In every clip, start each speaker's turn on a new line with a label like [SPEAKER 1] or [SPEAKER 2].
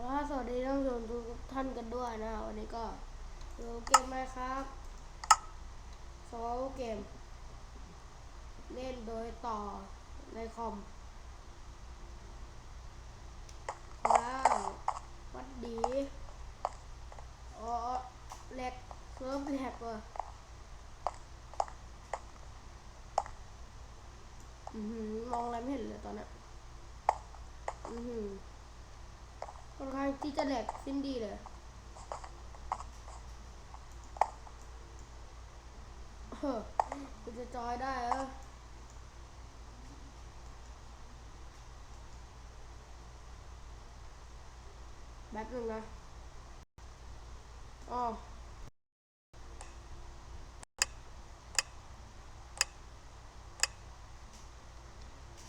[SPEAKER 1] ว่าสวัสดีท่านผู้ชมทุกท่านกันด้วยนะวันนี้ก็ดูเกมไหมครับสวอเกม เล่นโดยต่อในคอมว้าววัดดีอ๋อแหลกเซิร์ฟแหลกว่ะอือหือมองอะไรไม่เห็นเลยตอนนี้อือหือ ค่อนข้างที่จะแหลกสิ้นดีเลยเฮ้อกูจะจอยได้เหรอแบบหนึ่งนะอ๋อ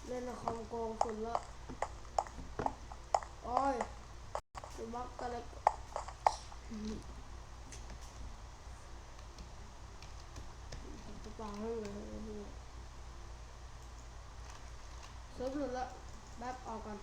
[SPEAKER 1] เล่นละคอมโกงสุดละโอ้ย บล็อกก็เลยกระป๋าให้เลยเซิร์ฟหลุดละแบบออกก่อน